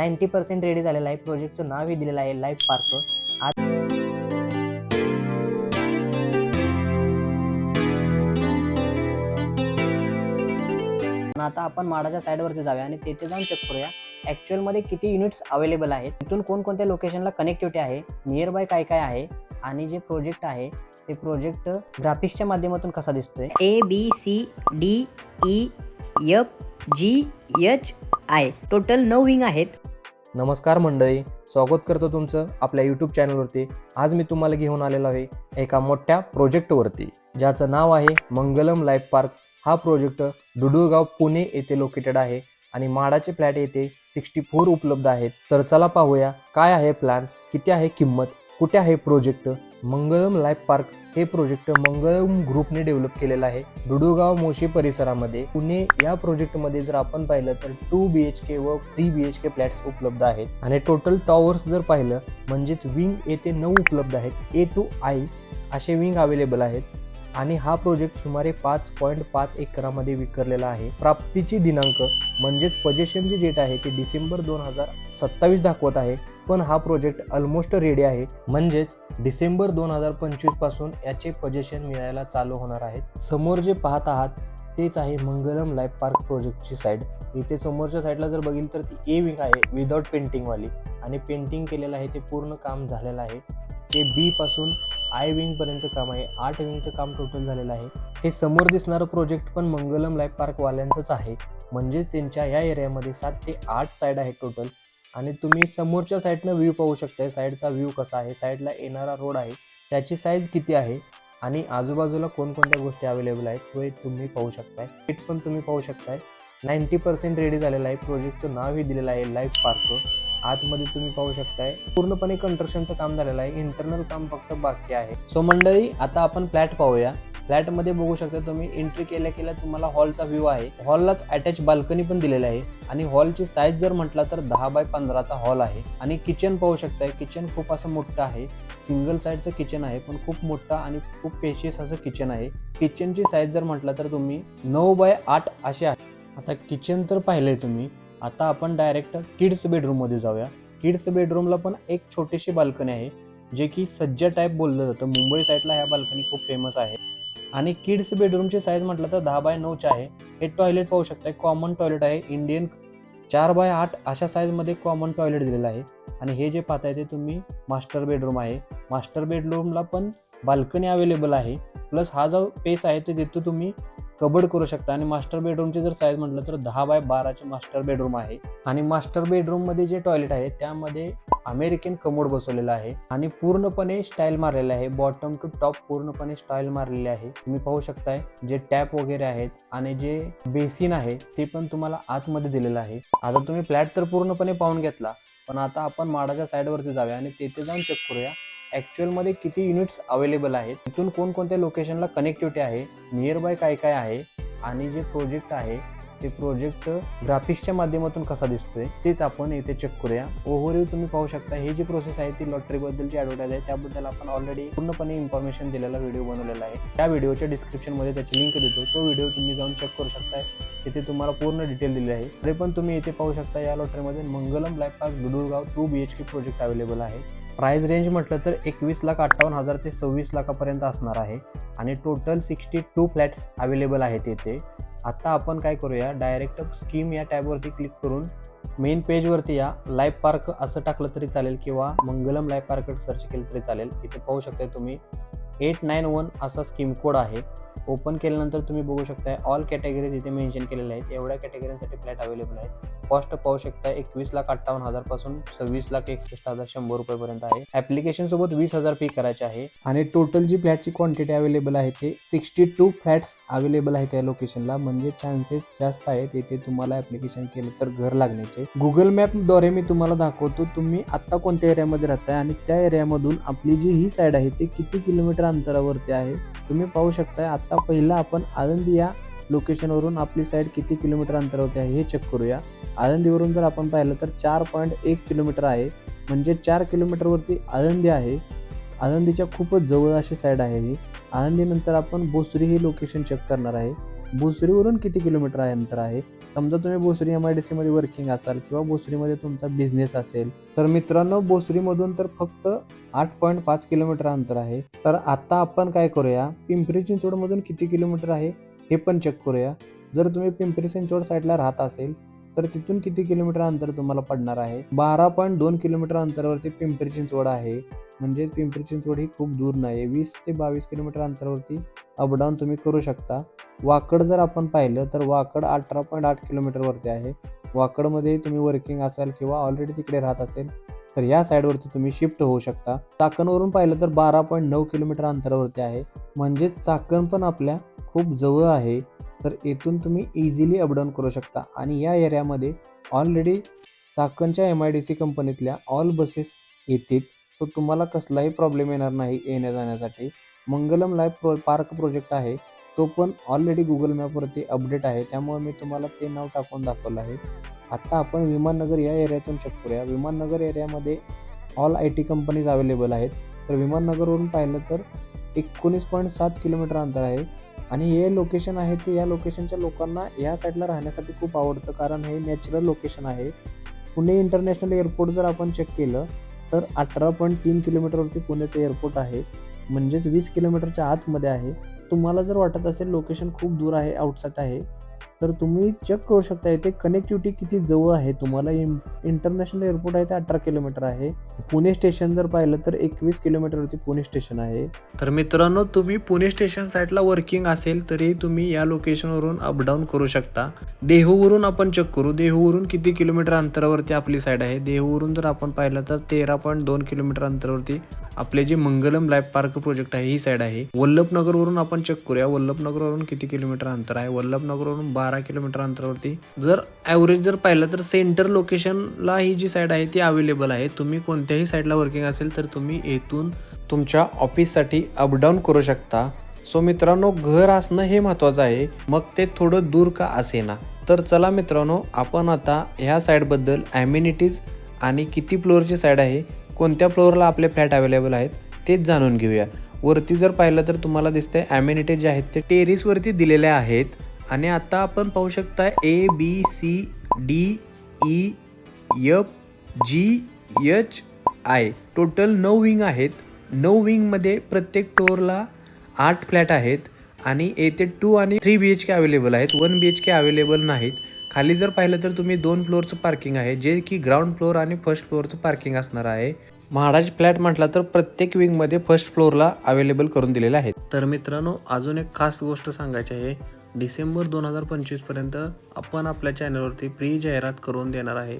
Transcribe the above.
Ninety percent ready झालेला आहे. प्रोजेक्टचं नावही दिलेलं आहे लाईफ पार्क आज आता आपण माडाच्या साईडवरती जाऊया आणि तेथे जाऊन चेक करूया ॲक्च्युअलमध्ये किती युनिट्स अवेलेबल आहेत. तिथून कोणकोणत्या लोकेशनला कनेक्टिव्हिटी आहे नियर बाय काय काय आहे आणि जे प्रोजेक्ट आहे ते प्रोजेक्ट ग्राफिक्सच्या माध्यमातून कसा दिसतोय? A B C D E F G H I total नऊ विंग आहेत. नमस्कार मंडळी स्वागत करतो तुमचं आपल्या यूट्यूब चॅनलवरती आज मी तुम्हाला घेऊन आलेलो आहे एका मोठ्या प्रोजेक्टवरती ज्याचं नाव आहे मंगलम लाईफ पार्क हा प्रोजेक्ट डुडुळगाव पुणे येथे लोकेटेड आहे आणि माडाचे फ्लॅट येथे सिक्स्टी फोर उपलब्ध आहेत. तर चला पाहूया काय आहे प्लॅन किती आहे किंमत कुठे आहे प्रोजेक्ट मंगलम लाईफ पार्क हे प्रोजेक्ट मंगळम ग्रुपने डेव्हलप केलेलं आहे. डुडुगाव मोशी परिसरामध्ये पुणे या प्रोजेक्टमध्ये जर आपण पाहिलं तर टू बी एच के व three B H K flats उपलब्ध आहेत. आणि टोटल टॉवर्स जर पाहिलं म्हणजेच विंग येथे नऊ उपलब्ध आहेत. ए टू आय असे विंग अवेलेबल आहेत. आणि हा प्रोजेक्ट सुमारे पाच पॉईंट पाच एकरामध्ये विकरलेला आहे. प्राप्तीची दिनांक म्हणजेच पजेशनची डेट आहे ती डिसेंबर दोन हजार सत्तावीस दाखवत आहे. पण हा प्रोजेक्ट ऑलमोस्ट रेडी आहे. म्हणजेच डिसेंबर दोन हजार पंचवीसपासून याचे पजेशन मिळायला चालू होणार आहेत. समोर जे पाहत आहात तेच आहे मंगलम लाईफ पार्क प्रोजेक्टची साईड इथे समोरच्या साईडला जर बघितलं तर ती ए विंग आहे विदाउट पेंटिंगवाली आणि पेंटिंग केलेलं आहे ते पूर्ण काम झालेलं आहे. ते बी पासून आय विंग पर्यंत काम आहे. आठ विंगचं काम टोटल झालेलं आहे. हे समोर दिसणारं प्रोजेक्ट पण मंगलम लाईफ पार्कवाल्यांचंच आहे. म्हणजेच त्यांच्या या एरियामध्ये सात ते आठ साईड आहेत टोटल आणि तुम्ही समोरच्या साईडनं व्ह्यू पाहू शकताय. साईडचा व्ह्यू कसा आहे? साईडला येणारा रोड आहे. त्याची साईज किती आहे? आणि आजूबाजूला कोणकोणत्या गोष्टी अवेलेबल आहेत? हे तुम्ही पाहू शकताय. इट पण तुम्ही पाहू शकताय. नाईन्टी पर्सेंट रेडी झालेलं आहे. प्रोजेक्टचं नावही दिलेलं आहे लाईफ पार्क आतमध्ये तुम्ही पाहू शकताय. पूर्णपणे कंस्ट्रक्शनचं काम झालेलं आहे. इंटरनल काम फक्त बाकी आहे. सो मंडळी आता आपण फ्लॅट पाहूया. फ्लॅटमध्ये बघू शकता तुम्ही एंट्री केल्या केल्या तुम्हाला हॉलचा व्ह्यू आहे. हॉललाच अटॅच बाल्कनी पण दिलेली आहे. आणि हॉलची साईज जर म्हटला तर दहा बाय पंधराचा हॉल आहे. आणि किचन पाहू शकताय किचन खूप असं मोठं आहे. सिंगल साईडचं किचन आहे पण खूप मोठं आणि खूप पेशियस असं किचन आहे. किचनची साईज जर म्हटलं तर तुम्ही नऊ बाय आठ असे आहे. आता किचन तर पाहिलंय तुम्ही. आता आपण डायरेक्ट किड्स बेडरूममध्ये जाऊया. किड्स बेडरूमला पण एक छोटीशी बाल्कनी आहे जे की सज्ज टाईप बोललं जातं. मुंबई साईडला ह्या बाल्कनी खूप फेमस आहे. आणि किड्स बेडरूमची साईज म्हटलं तर दहा बाय नऊची आहे. हे टॉयलेट पाहू शकता कॉमन टॉयलेट आहे. इंडियन चार बाय आठ अशा साईजमध्ये कॉमन टॉयलेट दिलेलं आहे. आणि हे जे पाहताय ते तुम्ही मास्टर बेडरूम आहे. मास्टर बेडरूमला पण बाल्कनी अवेलेबल आहे. प्लस हा जो पेस आहे ते तिथं तुम्ही कबड करू शकता. आणि मास्टर बेडरूमची जर साईज म्हटलं तर दहा बाय बाराचे मास्टर बेडरूम आहे. आणि मास्टर बेडरूममध्ये जे टॉयलेट आहे त्यामध्ये अमेरिकन कमोड बसवलेला आहे आणि पूर्णपणे स्टाईल मारलेला आहे. बॉटम टू टॉप पूर्णपणे स्टाईल मारलेली आहे. तुम्ही पाहू शकताय जे टॅप वगैरे आहेत आणि जे बेसिन आहे ते पण तुम्हाला आतमध्ये दिलेलं आहे. आता तुम्ही फ्लॅट तर पूर्णपणे पाहून घेतला पण आता आपण माडाच्या साईडवरती जाऊया आणि तेथे जाऊन चेक करूया. ॲक्च्युअलमध्ये किती युनिट्स अवेलेबल आहेत? तिथून कोणकोणत्या लोकेशनला कनेक्टिव्हिटी आहे? नियर बाय काय काय आहे? आणि जे प्रोजेक्ट आहे ते प्रोजेक्ट ग्राफिक्सच्या माध्यमातून कसा दिसतोय तेच आपण इथे चेक करूया. ओव्हरव्ह्यू तुम्ही पाहू शकता हे जी प्रोसेस आहे ती लॉटरीबद्दलची ॲडव्हर्टाईज आहे त्याबद्दल आपण ऑलरेडी पूर्णपणे इन्फॉर्मेशन दिलेला व्हिडिओ बनवलेला आहे. त्या व्हिडिओच्या डिस्क्रिप्शनमध्ये त्याची लिंक देतो. तो व्हिडिओ तुम्ही जाऊन चेक करू शकताय. तिथे तुम्हाला पूर्ण डिटेल दिली आहे. तरी पण तुम्ही इथे पाहू शकता या लॉटरीमध्ये मंगलम ब्लॅकपास गुडुरगाव two B H K project available आहे. प्राईज रेंज म्हटलं तर एकवीस लाख अठ्ठावन्न हजार ते सव्वीस लाखापर्यंत असणार आहे. आणि total sixty two flats available आहेत येथे आत्ता आपण काय करूया डायरेक्ट स्कीम या टॅबवरती क्लिक करून मेन पेजवरती या लाईफ पार्क असं टाकलं तरी चालेल किंवा मंगलम लाईफ पार्क सर्च केलं तरी चालेल. इथे पाहू शकता तुम्ही एट नाईन वन असा स्कीम कोड आहे. ओपन केल्यानंतर तुम्ही बघू शकता ऑल कॅटेगरीज इथे मेन्शन केलेल्या आहेत. एवढ्या कॅटेगरीसाठी फ्लॅट अवेलेबल आहेत. कॉस्ट पाहू शकता एकवीस लाख अठ्ठावन्न हजारपासून सव्वीस लाख एकसष्ट हजार शंभर रुपयेपर्यंत आहे. ऍप्लिकेशन सोबत वीस हजार पे करायचे आहे. आणि टोटल जी फ्लॅटची क्वांटिटी अवेलेबल आहे ते सिक्स्टी टू फ्लॅट्स अवेलेबल आहेत या लोकेशनला म्हणजे चान्सेस जास्त आहेत येथे तुम्हाला ॲप्लिकेशन केलं तर घर लागण्याचे. गुगल मॅपद्वारे मी तुम्हाला दाखवतो तुम्ही आत्ता कोणत्या एरियामध्ये राहताय आणि त्या एरियामधून आपली जी ही साईड आहे ती किती किलोमीटर अंतरावरती आहे तुम्ही पाहू शकताय. आता पहिला आपण आळंदी या लोकेशनवरून आपली साईड किती किलोमीटर अंतरावरती आहे हे चेक करूया. आळंदीवरून जर आपण पाहिलं तर चार पॉईंट एक किलोमीटर आहे. म्हणजे चार किलोमीटरवरती आळंदी आहे. आळंदीच्या खूपच जवळ अशी साईड आहे ही. आळंदीनंतर आपण बोसरी हे लोकेशन चेक करणार आहे. भोसरीवरून किती किलोमीटर आहे अंतर आहे? समजा तुम्ही भोसरी एम आय डी सीमध्ये वर्किंग असाल किंवा भोसरीमध्ये तुमचा बिझनेस असेल. तर मित्रांनो भोसरीमधून तर फक्त आठ पॉईंट पाच किलोमीटर अंतर आहे. तर आता आपण काय करूया? पिंपरी चिंचवडमधून किती किलोमीटर आहे? हे पण चेक करूया. जर तुम्ही पिंपरी चिंचवड साईडला राहत असेल तर तिथून किती किलोमीटर अंतर तुम्हाला पडणार आहे? बारा पॉईंट दोन किलोमीटर अंतरावरती पिंपरी चिंचवड आहे. म्हणजे पिंपरी चिंचवड ही खूप दूर नाही आहे वीस ते बावीस किलोमीटर अंतरावरती अपडाऊन तुम्ही करू शकता. वाकड जर आपण पाहिलं तर वाकड अठरा पॉईंट आठ किलोमीटरवरती आहे. वाकडमध्ये तुम्ही वर्किंग असाल किंवा ऑलरेडी तिकडे राहत असेल तर या साईडवरती तुम्ही शिफ्ट होऊ शकता. चाकणवरून पाहिलं तर बारा पॉईंट नऊ किलोमीटर अंतरावरती आहे. म्हणजे चाकण पण आपल्या खूप जवळ आहे तर येथून तुम्ही इझिली अपडाऊन करू शकता. आणि या एरियामध्ये ऑलरेडी चाकणच्या एम आय डी सी कंपनीतल्या ऑल बसेस येतील. सो तुम्हाला कसलाही प्रॉब्लेम येणार नाही येण्या जाण्यासाठी Mangalam life pro park project आहे. तो पण ऑलरेडी गुगल मॅपवरती अपडेट आहे. त्यामुळे मी तुम्हाला ते नाव टाकून दाखवलं आहे. आत्ता आपण विमाननगर या एरियातून चेक करूया. विमाननगर एरियामध्ये all I T companies available आहेत. तर विमाननगरवरून पाहिलं तर एकोणीस पॉईंट सात किलोमीटर अंतर आहे. आणि हे लोकेशन आहे ते या लोकेशनच्या लोकांना या साईडला राहण्यासाठी खूप आवडतं. कारण हे नॅचरल लोकेशन आहे. पुणे इंटरनॅशनल एअरपोर्ट जर आपण चेक केलं तर अठरा पॉईंट तीन किलोमीटरवरती पुण्याचं एअरपोर्ट आहे. म्हणजेच वीस किलोमीटरच्या आतमध्ये आहे. तुम्हाला जर वाटत असेल लोकेशन खूप दूर आहे आउटसाईड आहे तर तुम्ही चेक करू शकता इथे कनेक्टिव्हिटी किती जवळ आहे. तुम्हाला इंटरनॅशनल एअरपोर्ट आहे ते अठरा किलोमीटर आहे. पुणे स्टेशन जर पाहिलं तर एकवीस किलोमीटरवरती पुणे स्टेशन आहे. तर मित्रांनो तुम्ही पुणे स्टेशन साईडला वर्किंग असेल तरी तुम्ही या लोकेशनवरून अपडाऊन करू शकता. देहूवरून आपण चेक करू. देहूवरून किती किलोमीटर अंतरावरती आपली साईड आहे? देहूवरून जर आपण पाहिलं तर तेरा पॉईंट दोन किलोमीटर अंतरावरती आपले जे मंगलम लाईफ पार्क प्रोजेक्ट आहे ही साईड आहे. वल्लभनगरवरून आपण चेक करूया. वल्लभनगरवरून किती किलोमीटर अंतर आहे? वल्लभनगरवरून बारा किलोमीटर अंतरावरती. जर ॲव्हरेज जर पाहिलं तर सेंटर लोकेशनला ही जी साईड आहे ती अवेलेबल आहे. तुम्ही कोणत्याही साईडला वर्किंग असेल तर तुम्ही येथून तुमच्या ऑफिससाठी अपडाऊन करू शकता. सो मित्रांनो घर असणं हे महत्त्वाचं आहे. मग ते थोडं दूर का असेना? तर चला मित्रांनो आपण आता ह्या साईडबद्दल ॲम्युनिटीज आणि किती फ्लोअरची साईड आहे कोणत्या फ्लोअरला आपले फ्लॅट अवेलेबल आहेत तेच जाणून घेऊया. वरती जर पाहिलं तर तुम्हाला दिसतंय ॲम्युनिटीज जे आहेत ते टेरिसवरती दिलेल्या आहेत. आणि आता आपण पाहू शकता A B C D E F G H I total नऊ विंग आहेत. नऊ विंगमध्ये प्रत्येक फ्लोअरला आठ फ्लॅट आहेत. आणि येथे टू आणि three B H K available आहेत. One B H K available नाहीत. खाली जर पाहिलं तर तुम्ही दोन फ्लोअरचं पार्किंग आहे जे की ग्राउंड फ्लोअर आणि फर्स्ट फ्लोअरचं पार्किंग असणार आहे. महाराज फ्लॅट म्हटला तर प्रत्येक विंगमध्ये फर्स्ट फ्लोअरला अवेलेबल करून दिलेले आहेत. तर मित्रांनो अजून एक खास गोष्ट सांगायची आहे. डिसेंबर दोन हजार पंचवीसपर्यंत आपण आपल्या चॅनलवरती फ्री जाहिरात करून देणार आहे.